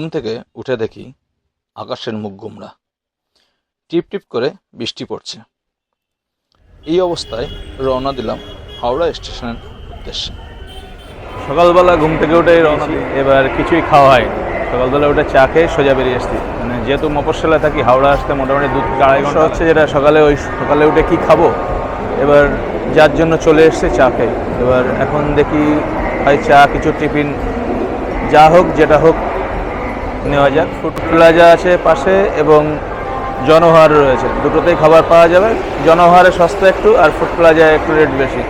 ঘুম থেকে উঠে দেখি আকাশের মুখ গুমরা। টিপ টিপ করে বৃষ্টি পড়ছে। এই অবস্থায় রওনা দিলাম হাওড়া স্টেশনের উদ্দেশ্যে। সকালবেলা ঘুম থেকে উঠে রওনা দিই এবার কিছুই খাওয়া হয়নি। সকালবেলা উঠে চা খেয়ে সোজা বেরিয়ে আসছি। মানে যেহেতু মফস্বলে থাকি হাওড়া আসতে মোটামুটি দু থেকে আড়াই ঘণ্টা হচ্ছে যেটা সকালে ওই সকালে উঠে কি খাব? এবার যার জন্য চলে এসছে চা খেয়ে। এবার এখন দেখি হয় চা কিছু টিফিন যা হোক যেটা হোক নেওয়া যাক। ফুড প্লাজা আছে পাশে এবং জনহার রয়েছে। দুটোতেই খাবার পাওয়া যাবে। জনহারে সস্তা একটু আর ফুড প্লাজায় একটু রেট বেশি।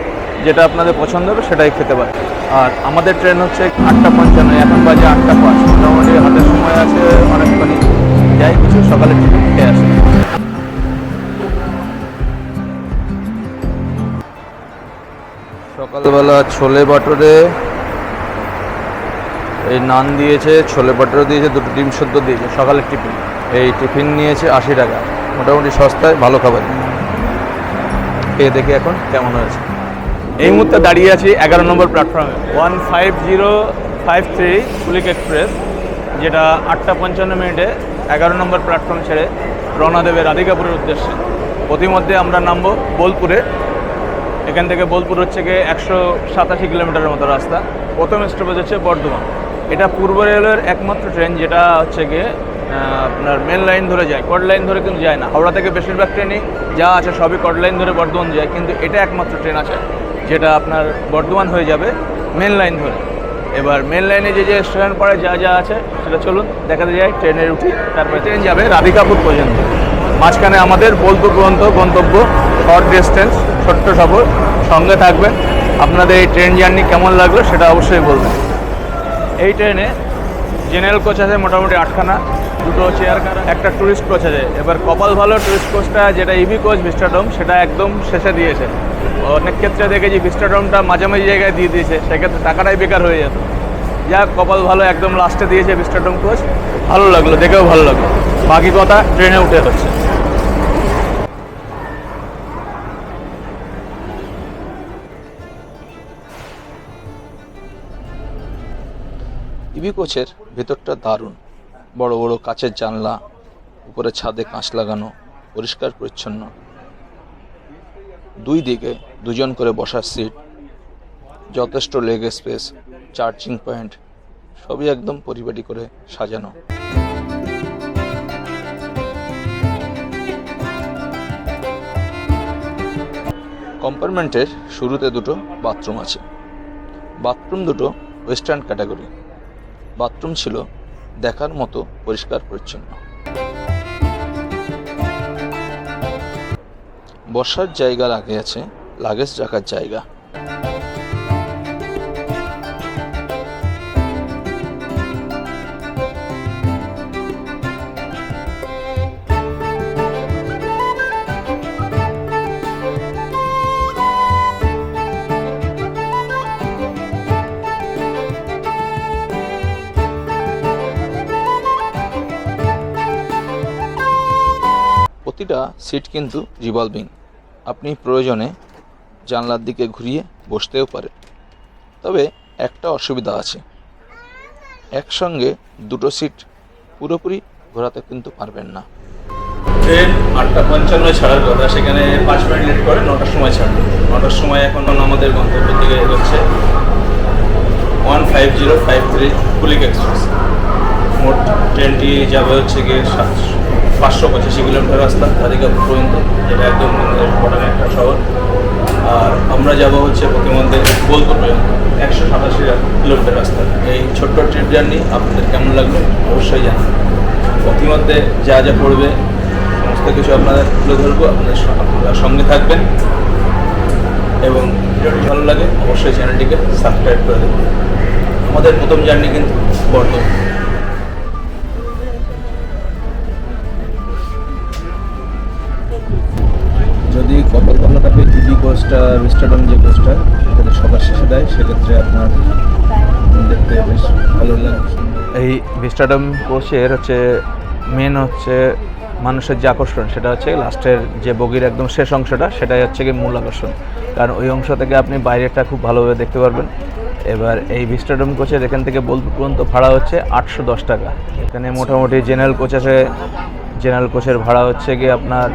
যেটা আপনাদের পছন্দ হবে সেটাই খেতে পারে আর আমাদের ট্রেন হচ্ছে আটটা পঞ্চান্ন। এখন বাজে আটটা পাঁচ। মোটামুটি হাতের সময় আছে অনেকখানি যাই কিছু সকালে টিফিন খেয়ে আসে। সকালবেলা ছোলে বাটরে এই নান দিয়েছে, ছোলে বাটরে দিয়েছে, দুটো ডিম সদ্য দিয়েছে, সকালের টিফিন। এই টিফিন নিয়েছে আশি টাকা, মোটামুটি সস্তায়, ভালো খাবার। খেয়ে দেখি এখন কেমন হয়েছে। এই মুহূর্তে দাঁড়িয়ে আছি এগারো নম্বর প্ল্যাটফর্মে one five zero five three পুলিক express, যেটা আটটা পঞ্চান্ন মিনিটে এগারো নম্বর প্ল্যাটফর্ম ছেড়ে রওনা দেবে রাধিকাপুরের উদ্দেশ্যে। প্রতিমধ্যে আমরা নামবো বোলপুরে। এখান থেকে বোলপুর হচ্ছে গিয়ে একশো সাতাশি কিলোমিটারের মতো রাস্তা। প্রথম স্টপেজ হচ্ছে বর্ধমান। এটা পূর্ব রেলওয়ের একমাত্র ট্রেন যেটা হচ্ছে গিয়ে আপনার মেন লাইন ধরে যায়। কড লাইন ধরে কিন্তু যায় না। হাওড়া থেকে বেশিরভাগ ট্রেনই যা আছে সবই কড লাইন ধরে বর্ধমান যায়, কিন্তু এটা একমাত্র ট্রেন আছে, যেটা আপনার বর্ধমান হয়ে যাবে মেন লাইন ধরে। এবার মেন লাইনে যে যে স্টেশন পড়ে যা যা আছে, সেটা চলুন, দেখাতে যাই ট্রেনে উঠি তারপরে ট্রেন যাবে রাধিকাপুর পর্যন্ত। মাঝখানে আমাদের বোলপুর পর্যন্ত গন্তব্য শর্ট ডিস্টেন্স ছোট্ট সফর। সঙ্গে থাকবেন। আপনাদের এই ট্রেন জার্নি কেমন লাগল, সেটা অবশ্যই বলবেন। এই ট্রেনে জেনারেল কোচ আছে মোটামুটি আটখানা, দুটো চেয়ার একটা ট্যুরিস্ট কোচ আছে। এবার কপাল ভালো ট্যুরিস্ট কোচটা যেটা ইভি কোচ ভিস্টাডোম সেটা একদম শেষে দিয়েছে। অনেক ক্ষেত্রে দেখেছি ভিস্টাডোমটা মাঝামাঝি জায়গায় দিয়ে দিয়েছে, সেক্ষেত্রে টাকাটাই বেকার হয়ে যেত। যাক, কপাল ভালো, একদম লাস্টে দিয়েছে ভিস্টাডোম কোচ ভালো লাগল, দেখেও ভালো লাগল। বাকি কথা ট্রেনে উঠে হচ্ছে। ইভি কোচের ভেতরটা দারুণ। বড় বড় কাচের জানলা, উপরে ছাদে কাঁচ লাগানো, পরিষ্কার পরিচ্ছন্ন। দুই দিকে দুজন করে বসার সিট যথেষ্ট লেগ স্পেস চার্জিং পয়েন্ট সবই একদম পরিপাটি করে সাজানো। কম্পার্টমেন্টের শুরুতে দুটো বাথরুম আছে। বাথরুম দুটো ওয়েস্টার্ন ক্যাটাগরি বাথরুম ছিল দেখার মতো পরিষ্কার পরিচ্ছন্ন। বসার জায়গা লাগে আছে লাগেজ রাখার জায়গা। সিট কিন্তু রিভলভিং আপনি প্রয়োজনে জানলার দিকে ঘুরিয়ে বসতেও পারেন। তবে একটা অসুবিধা আছে। একসঙ্গে দুটো সিট পুরোপুরি ঘোরাতে কিন্তু পারবেন না। ট্রেন আটটা পঞ্চান্ন ছাড়ার কথা। সেখানে পাঁচ মিনিট লেট করে নটার সময় ছাড়বে। নটার সময় এখন আমাদের গন্তব্যের দিকে এগোচ্ছে one five zero five three পুলিক express. মোট ট্রেনটি যাবে হচ্ছে গিয়ে সাতশো। পাঁচশো পঁচাশি কিলোমিটার রাস্তা রাধিকাপুর পর্যন্ত যেটা একদম ইম্পর্টেন্ট একটা শহর। আর আমরা যাব হচ্ছে প্রতিমধ্যে বোলপুর পর্যন্ত, একশো সাতাশি কিলোমিটার রাস্তা। এই ছোট্ট ট্রিপ জার্নি আপনাদের কেমন লাগল অবশ্যই জানান প্রতিমধ্যে যা যা পড়বে, সমস্ত কিছু আপনাদের তুলে ধরবো, আপনাদের আপনারা সঙ্গে থাকবেন। এবং ভিডিওটি ভালো লাগে, অবশ্যই চ্যানেলটিকে সাবস্ক্রাইব করে দেবেন আমাদের প্রথম জার্নি কিন্তু বর্ধমান। কোচটা যে কোচটা যদি সবার শেষে দেয়, সেক্ষেত্রে আপনার দেখতে বেশ ভালো লাগে। এই ভিস্টাডম কোচের হচ্ছে মেন হচ্ছে মানুষের যে আকর্ষণ, সেটা হচ্ছে লাস্টের যে বগির একদম শেষ অংশটা, সেটাই হচ্ছে কি মূল আকর্ষণ। কারণ ওই অংশ থেকে আপনি বাইরেটা খুব ভালোভাবে দেখতে পারবেন। এবার এই ভিস্টাডোম কোচের এখান থেকে বোলপুর পর্যন্ত ভাড়া হচ্ছে আটশো দশ টাকা। এখানে মোটামুটি জেনারেল কোচ আছে জেনারেল কোচের ভাড়া হচ্ছে গিয়ে আপনার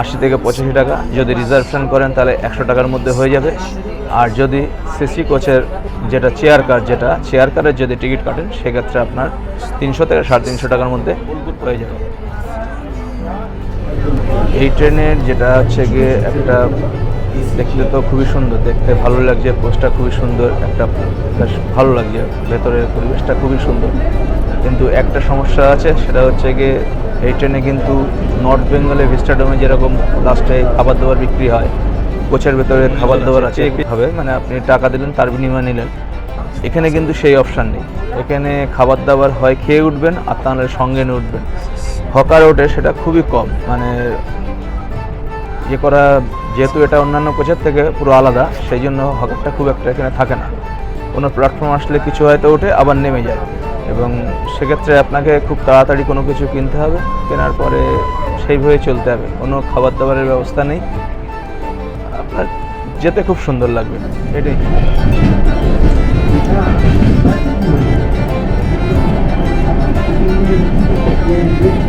আশি থেকে পঁচাশি টাকা। যদি রিজার্ভেশন করেন তাহলে একশো টাকার মধ্যে হয়ে যাবে। আর যদি সিসি কোচের যেটা চেয়ার কার যেটা চেয়ার কারের যদি টিকিট কাটেন, সেক্ষেত্রে আপনার তিনশো থেকে সাড়ে তিনশো টাকার মধ্যে হয়ে যাবে। এই ট্রেনের যেটা হচ্ছে গিয়ে একটা দেখতে তো খুবই সুন্দর, দেখতে ভালো লাগছে, পোস্টটা খুবই সুন্দর, একটা ভালো লাগছে, ভেতরের পরিবেশটা খুবই সুন্দর। কিন্তু একটা সমস্যা আছে, সেটা হচ্ছে গিয়ে এই ট্রেনে কিন্তু নর্থ বেঙ্গলে ভিস্টাডোমে যেরকম লাস্টে খাবার দাবার বিক্রি হয়, কোচের ভেতরে খাবার দাবার আছে, হবে মানে আপনি টাকা দিলেন, তার বিনিময়ে নিলেন। এখানে কিন্তু সেই অপশান নেই। এখানে খাবার দাবার হয়, খেয়ে উঠবেন, আর তাহলে সঙ্গে নিয়ে উঠবেন। হকার ওঠে, সেটা খুবই কম মানে ইয়ে করা, যেহেতু এটা অন্যান্য কোচের থেকে পুরো আলাদা, সেই জন্য হকারটা খুব একটা এখানে থাকে না। কোনো প্ল্যাটফর্ম আসলে কিছু হয়তো ওঠে, আবার নেমে যায়। এবং সেক্ষেত্রে আপনাকে খুব তাড়াতাড়ি কোনো কিছু কিনতে হবে, কেনার পরে সেইভাবে চলতে হবে, কোনো খাবার দাবারের ব্যবস্থা নেই। আপনার যেতে খুব সুন্দর লাগবে, এটাই। বাইরে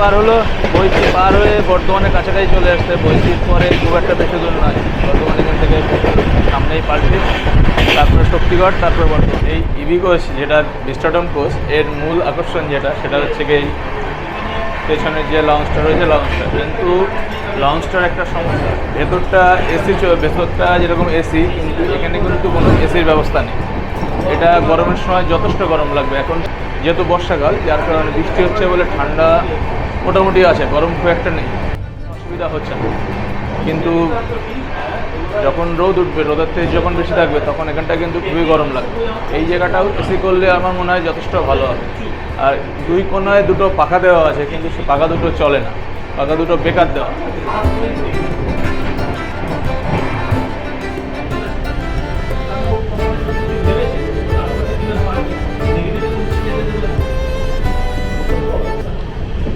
পার হলো বইচি পার হয়ে বর্ধমানের কাছাকাছি চলে আসছে। বইচির পরে খুব একটা বেশি দূর নয়। বর্ধমান এখান থেকে সামনেই পাল্টে তারপরে শক্তিগড়, তারপরে বর্ধমান। এই ইভি কোচ যেটা বিস্টাডম কোচ এর মূল আকর্ষণ যেটা, সেটা হচ্ছে কি পেছনের যে লঞ্চটা রয়েছে, লঞ্চটা। কিন্তু লঞ্চটার একটা সমস্যা, ভেতরটা এসি ভেতরটা যেরকম এসি কিন্তু এখানে কিন্তু কোনো এসির ব্যবস্থা নেই। এটা গরমের সময় যথেষ্ট গরম লাগবে। এখন যেহেতু বর্ষাকাল, যার কারণে বৃষ্টি হচ্ছে বলে ঠান্ডা মোটামুটি আছে, গরম খুব একটা নেই, অসুবিধা হচ্ছে না। কিন্তু যখন রোদ উঠবে, রোদের তেজ যখন বেশি থাকবে, তখন এখানটা কিন্তু খুবই গরম লাগবে এই জায়গাটাও এসি করলে আমার মনে হয় যথেষ্ট ভালো হবে। আর দুই কোনায় দুটো পাখা দেওয়া আছে, কিন্তু সে পাখা দুটো চলে না, পাখা দুটো বেকার দেওয়া।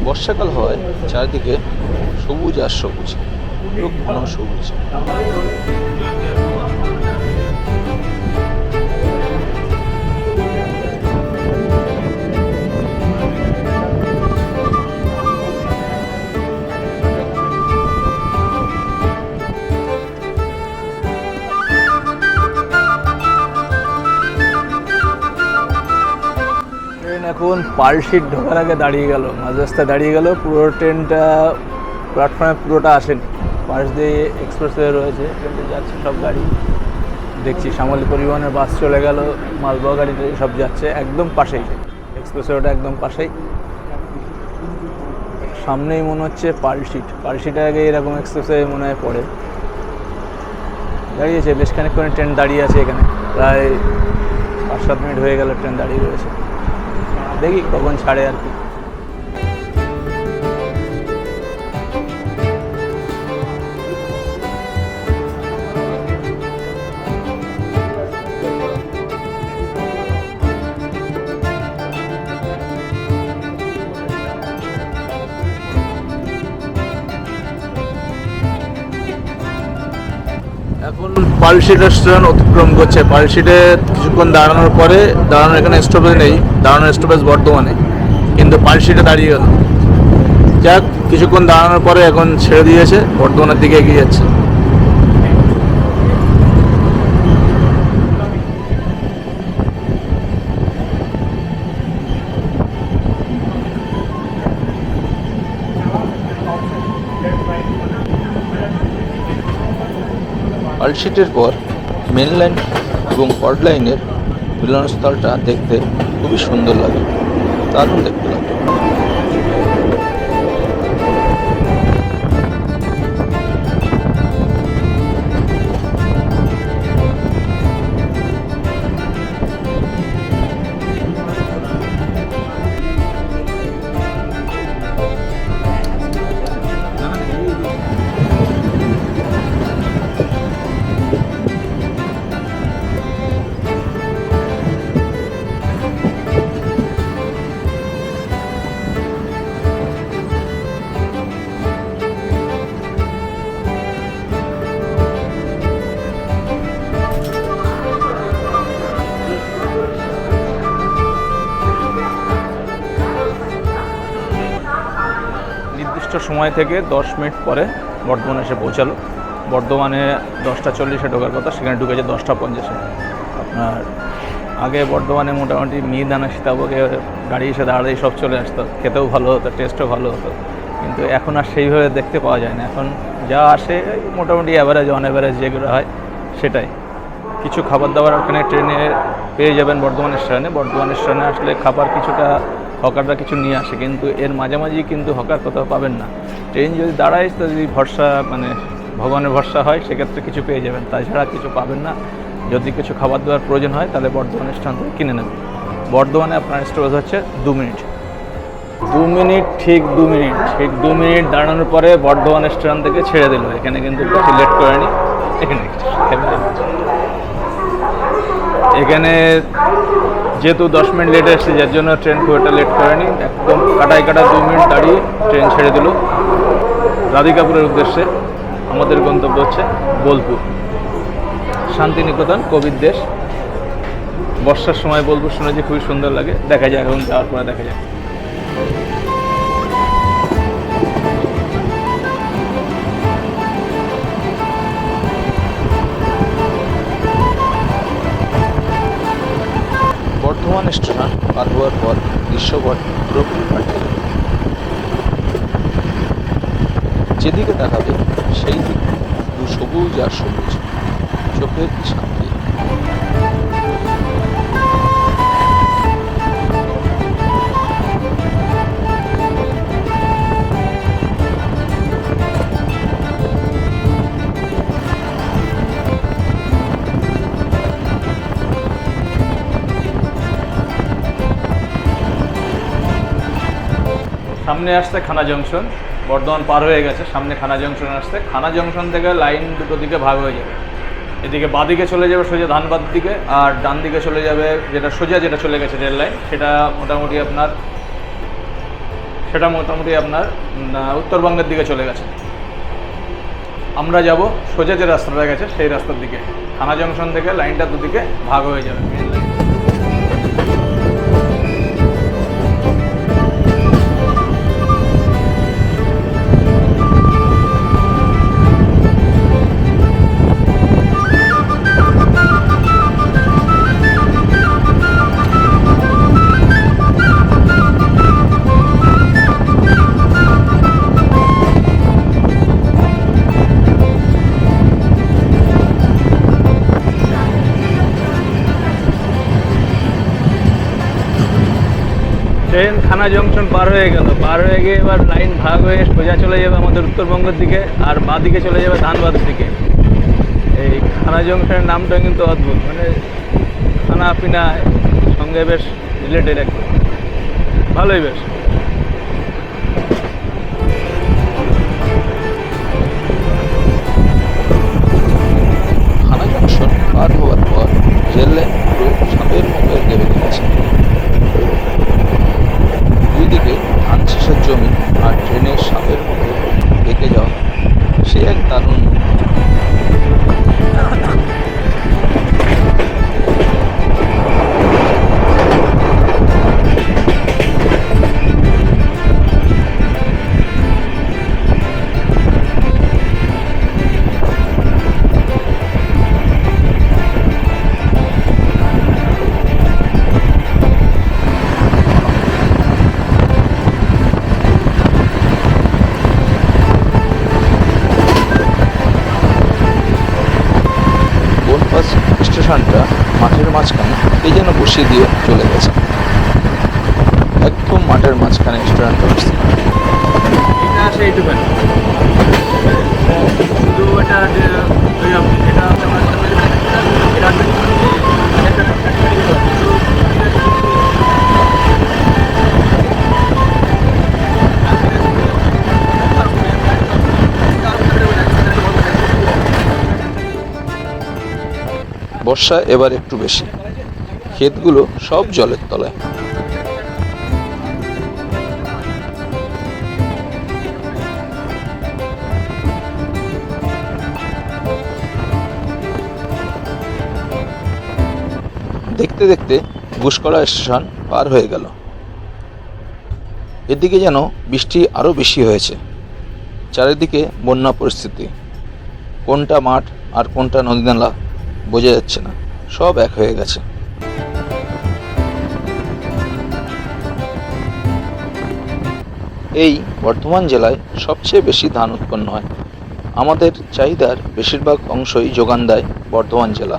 বর্ষাকাল হয় চারিদিকে সবুজ আর সবুজ সবুজ। পালশিট ঢোকার আগে দাঁড়িয়ে গেল, মাঝ রাস্তায় দাঁড়িয়ে গেল, পুরো ট্রেনটা, প্ল্যাটফর্মে পুরোটা আসেনি। পাশ দিয়ে এক্সপ্রেসওয়ে রয়েছে যাচ্ছে, সব গাড়ি। দেখছি শ্যামলী পরিবহনের বাস চলে গেল মালবাহী গাড়ি সব যাচ্ছে, একদম পাশেই। এক্সপ্রেসওয়েটা একদম পাশেই। সামনেই মনে হচ্ছে পালশিট পালশিটের আগে এরকম এক্সপ্রেসওয়ে মনে হয় পড়ে। দাঁড়িয়েছে, বেশ খানিকক্ষণ ট্রেন দাঁড়িয়ে আছে এখানে। প্রায় পাঁচ সাত মিনিট হয়ে গেল ট্রেন দাঁড়িয়ে রয়েছে। দেখি কখন ছাড়ে আর কি। পালশিট রেস্টুরেন্ট অতিক্রম করছে। পালশিটে কিছুক্ষণ দাঁড়ানোর পরে দাঁড়ানোর এখানে স্টপেজ নেই, দাঁড়ানোর স্টপেজ বর্ধমানে কিন্তু পালশিটে দাঁড়িয়ে গেল। যাক, কিছুক্ষণ দাঁড়ানোর পরে এখন ছেড়ে দিয়েছে বর্ধমানের দিকে এগিয়ে যাচ্ছে। পালশিটের পর মেন লাইন এবং কর্ড লাইনের মিলনস্থলটা দেখতে খুবই সুন্দর লাগে, দারুণ দেখতে লাগে। সময় থেকে দশ মিনিট পরে বর্ধমানে এসে পৌঁছালো। বর্ধমানে দশটা চল্লিশে ঢোকার কথা, সেখানে ঢুকেছে দশটা পঞ্চাশে। আপনার আগে বর্ধমানে মোটামুটি মিহিদানা সীতাভোগে গাড়ি এসে দাঁড়ালেই সব চলে আসতো। খেতেও ভালো হতো টেস্টও ভালো হতো। কিন্তু এখন আর সেইভাবে দেখতে পাওয়া যায় না। এখন যা আসে, মোটামুটি অ্যাভারেজ অন অ্যাভারেজ যেগুলো হয়, সেটাই। কিছু খাবার দাবার ওখানে ট্রেনে পেয়ে যাবেন বর্ধমান স্টেশনে বর্ধমান স্টেশনে আসলে খাবার কিছুটা হকাররা কিছু নিয়ে আসে, কিন্তু এর মাঝামাঝি কিন্তু হকার কোথাও পাবেন না। ট্রেন যদি দাঁড়ায় তো যদি ভরসা মানে ভগবানের ভরসা হয়, সেক্ষেত্রে কিছু পেয়ে যাবেন। তাছাড়া কিছু পাবেন না। যদি কিছু খাবার দাবার প্রয়োজন হয়, তাহলে বর্ধমান স্টেশন থেকে কিনে নেবেন। বর্ধমানে আপনার স্টোরেজ হচ্ছে দু মিনিট। দু মিনিট, ঠিক দু মিনিট। ঠিক দু মিনিট দাঁড়ানোর পরে বর্ধমান স্টেশন থেকে ছেড়ে দিল। এখানে কিন্তু বেশি লেট করেনি। এখানে এখানে যেহেতু দশ মিনিট লেট এসেছে, যার জন্য ট্রেন খুব একটা লেট করেনি। একদম কাটাই কাটা দু মিনিট দাঁড়িয়ে ট্রেন ছেড়ে দিল। রাধিকাপুরের উদ্দেশ্যে আমাদের গন্তব্য হচ্ছে বোলপুর। শান্তিনিকেতন কবির দেশ। বর্ষার সময় বোলপুর শুনেছি খুবই সুন্দর লাগে। দেখা যায় এখন যাওয়ার পরে দেখা যায় বর্ধমান স্টেশন পার হওয়ার পর দৃশ্যপট পুরোপুরি পাল্টে গেল যেদিকে তাকাবে, সেই দিক দু সবুজ আর সবুজ চোখের শান্তি সামনে আসছে খানা জংশন। বর্ধমান পার হয়ে গেছে, সামনে খানা জংশন আসছে। খানা জংশন থেকে লাইন দুটো দিকে ভাগ হয়ে যাবে। এদিকে বাদিকে চলে যাবে সোজা ধানবাদ দিকে, আর ডান দিকে চলে যাবে যেটা সোজা যেটা চলে গেছে রেল লাইন, সেটা মোটামুটি আপনার, সেটা মোটামুটি আপনার উত্তরবঙ্গের দিকে চলে গেছে। আমরা যাব সোজা যে রাস্তাটা গেছে, সেই রাস্তার দিকে। থানা জংশন থেকে লাইনটা দুদিকে ভাগ হয়ে যাবে। ট্রেন থানা জংশন পার হয়ে গেল। পার হয়ে গিয়ে এবার লাইন ভাগ হয়ে সোজা চলে যাবে আমাদের উত্তরবঙ্গের দিকে আর বাঁ দিকে চলে যাবে ধানবাদের দিকে। এই খানা জংশনের নামটা কিন্তু অদ্ভুত। মানে খানা পিনা সঙ্গে বেশ রিলেটেড একদম। ভালোই বেশ। দারুণ শুধু এটা এটা বর্ষা এবার একটু বেশি। ক্ষেতগুলো সব জলের তলায়। দেখতে দেখতে গুসকরা স্টেশন পার হয়ে গেল। এদিকে যেন বৃষ্টি আরও বেশি হয়েছে। চারিদিকে বন্যা পরিস্থিতি। কোনটা মাঠ আর কোনটা নদী নালা বোঝা যাচ্ছে না। সব এক হয়ে গেছে। এই বর্ধমান জেলায় সবচেয়ে বেশি ধান উৎপন্ন হয়। আমাদের চাহিদার বেশিরভাগ অংশই যোগান দেয় বর্ধমান জেলা।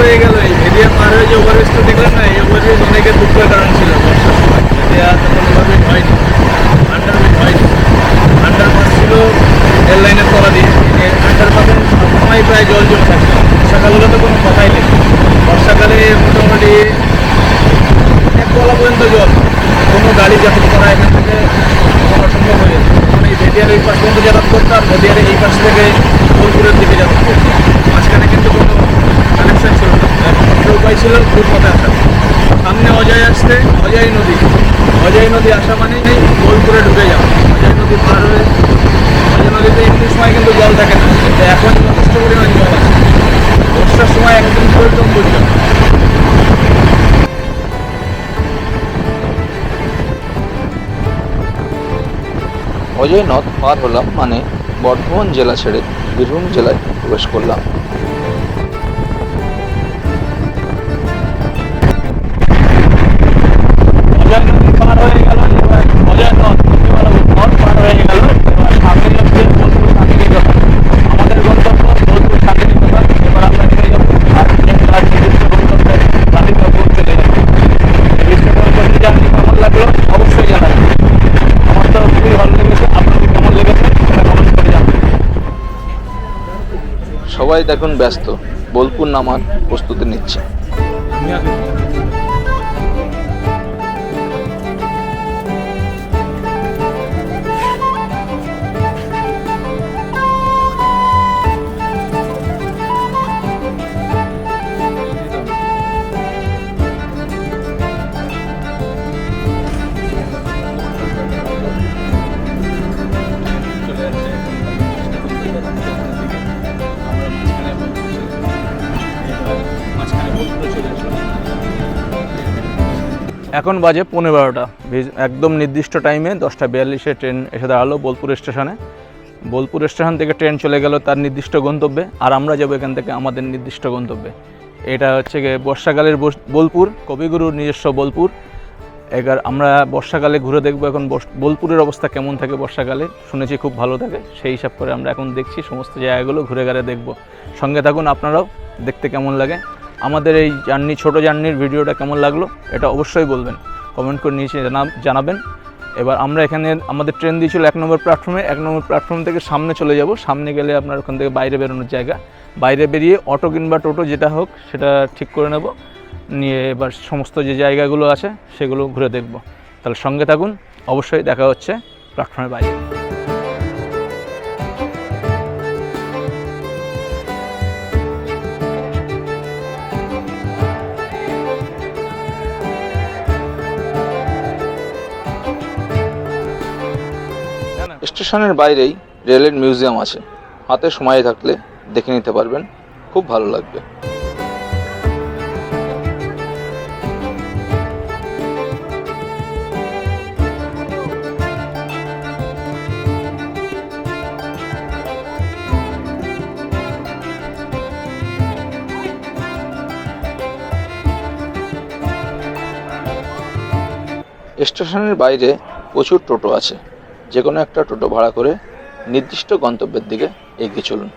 হয়ে গেল এই পার হয়ে যে ওভারব্রিজটা দেখলেন না, এই ওভারব্রিজ অনেকের দুঃখের কারণ ছিল বর্ষার সময়। কোনোভাবে হয়নি আন্ডারব্রিজ হয়নি। আন্ডারপাস ছিল রেল লাইনের তলা দিয়ে। আন্ডারপাসে সবসময় প্রায় জল জমে থাকতো বর্ষাকালে তো কোনো কথাই নেই। বর্ষাকালে মোটামুটি এক তলা পর্যন্ত জল। কোনো গাড়ি যাতায়াত করা এখান থেকে অসম্ভব হয়ে যেত এই ভেদিয়ার এই পাশ পর্যন্ত যাতায়াত করতাম ভেদিয়ার এই পাশ থেকে বোলপুরের দিকে যাতায়াত করতাম মাঝখানে কিন্তু কোনো কানেকশন ছিল একমাত্র উপায় ছিল খুব পথে আসা সামনে অজয় আসতে অজয় নদী। অজয় নদী আসা মানে এই বোলপুরে ঢুকে যাওয়া। অজয় নদী পার হয়ে, অজয় নদীতে এমনি সময় কিন্তু জল থাকে না। এখন যথেষ্ট পরিমাণ জল আছে। বর্ষার সময় একদম একদম বুঝলাম অজয় নদ পার হলাম মানে বর্ধমান জেলা ছেড়ে বীরভূম জেলায় প্রবেশ করলাম। দেখুন ব্যস্ত। বোলপুর নামার প্রস্তুতি নিচ্ছে। এখন বাজে পনেরো বারোটা। একদম নির্দিষ্ট টাইমে দশটা বিয়াল্লিশে ট্রেন এসে দাঁড়াল বোলপুর স্টেশনে। বোলপুর স্টেশন থেকে ট্রেন চলে গেল তার নির্দিষ্ট গন্তব্যে, আর আমরা যাব এখান থেকে আমাদের নির্দিষ্ট গন্তব্যে। এটা হচ্ছে গিয়ে বর্ষাকালের বোলপুর, কবিগুরুর নিজস্ব বোলপুর। এবার আমরা বর্ষাকালে ঘুরে দেখব এখন বোলপুরের অবস্থা কেমন থাকে বর্ষাকালে, শুনেছি খুব ভালো থাকে, সেই হিসাব করে আমরা এখন দেখছি সমস্ত জায়গাগুলো ঘুরে ঘুরে দেখব। সঙ্গে থাকুন আপনারাও, দেখতে কেমন লাগে। আমাদের এই জার্নি, ছোটো জার্নির ভিডিওটা কেমন লাগল এটা অবশ্যই বলবেন। কমেন্ট করে নিচে জানা- জানাবেন। এবার আমরা এখানে, আমাদের ট্রেন দিয়েছিল এক নম্বর প্ল্যাটফর্মে, এক নম্বর প্ল্যাটফর্ম থেকে সামনে চলে যাব। সামনে গেলে আপনার ওখান থেকে বাইরে বেরোনোর জায়গা। বাইরে বেরিয়ে অটো কিংবা টোটো যেটা হোক, সেটা ঠিক করে নেব। নিয়ে এবার সমস্ত যে জায়গাগুলো আছে, সেগুলো ঘুরে দেখব। তাহলে সঙ্গে থাকুন। অবশ্যই দেখা হচ্ছে প্ল্যাটফর্মের বাইরে। স্টেশনের বাইরেই রেলের মিউজিয়াম আছে। হাতে সময় থাকলে দেখে নিতে পারবেন। খুব ভালো লাগবে। স্টেশনের বাইরে প্রচুর টোটো আছে। যে কোনো একটা টোটো ভাড়া করে নির্দিষ্ট গন্তব্যের দিকে এগিয়ে চলুন।